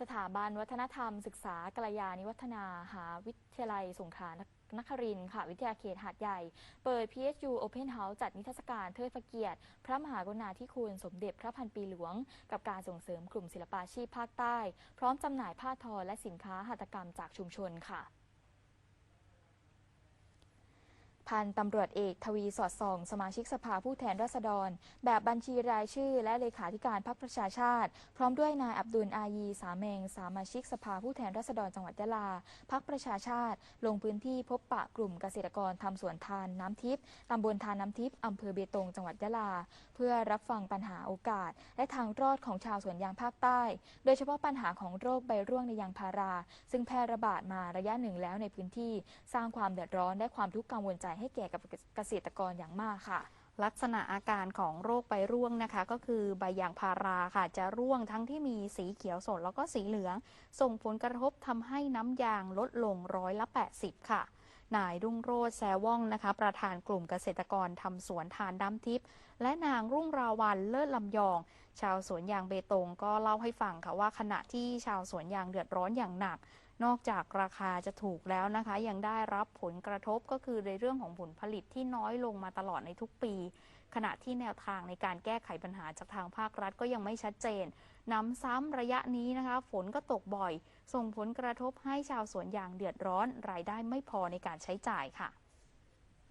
สถาบันวัฒนธรรม ศึกษากัลยานิวัฒนา หาวิทยาลัยสงขลานครินค่ะ วิทยาเขตหาดใหญ่ เปิด PSU Open House จัดนิทรรศการเทิดพระเกียรติ พระมหากรุณาธิคุณสมเด็จพระพันปีหลวง กับการส่งเสริมกลุ่มศิลปาชีพภาคใต้ พร้อมจำหน่ายผ้าทอและสินค้าหัตถกรรมจากชุมชนค่ะ พันตำรวจเอกทวีสอดส่อง สมาชิกสภาผู้แทนราษฎร แบบบัญชีรายชื่อ และเลขาธิการพรรคประชาชาติ พร้อมด้วยนายอับดุลอายีสาเมงสมาชิกสภาผู้แทนราษฎรจังหวัดยะลาพรรคประชาชาติ ลงพื้นที่พบปะกลุ่มเกษตรกรทำสวนทานน้ำทิพย์ตำบลทานน้ำทิพย์อำเภอเบตงจังหวัดยะลา เพื่อรับฟังปัญหาโอกาส และทางรอดของชาวสวนยางภาคใต้ โดยเฉพาะปัญหาของโรคใบร่วงในยางพารา ซึ่งแพร่ระบาดมาระยะหนึ่งแล้วในพื้นที่ สร้างความเดือดร้อนและความทุกข์กังวลใจให้แก่กับเกษตรกรอย่างมากค่ะ ลักษณะอาการของโรคใบร่วงนะคะ ก็คือใบยางพาราค่ะ จะร่วงทั้งที่มีสีเขียวสดแล้วก็สีเหลือง ส่งผลกระทบทำให้น้ำยางลดลงร้อยละ 80 ค่ะนายรุ่งโรจน์แซว่องนะคะ ประธานกลุ่มเกษตรกรทำสวนทานน้ำทิพย์และนางรุ่งราวันเลิศลำยอง ชาวสวนยางเบตงก็เล่าให้ฟังค่ะว่าขณะที่ชาวสวนยางเดือดร้อนอย่างหนัก นอกจากราคาจะถูกแล้วนะคะ ยังได้รับผลกระทบก็คือในเรื่องของผลผลิตที่น้อยลงมาตลอดในทุกปี ขณะที่แนวทางในการแก้ไขปัญหาจากทางภาครัฐก็ยังไม่ชัดเจนน้ำซ้ำระยะนี้นะคะ ฝนก็ตกบ่อย ส่งผลกระทบให้ชาวสวนยางเดือดร้อน รายได้ไม่พอในการใช้จ่ายค่ะ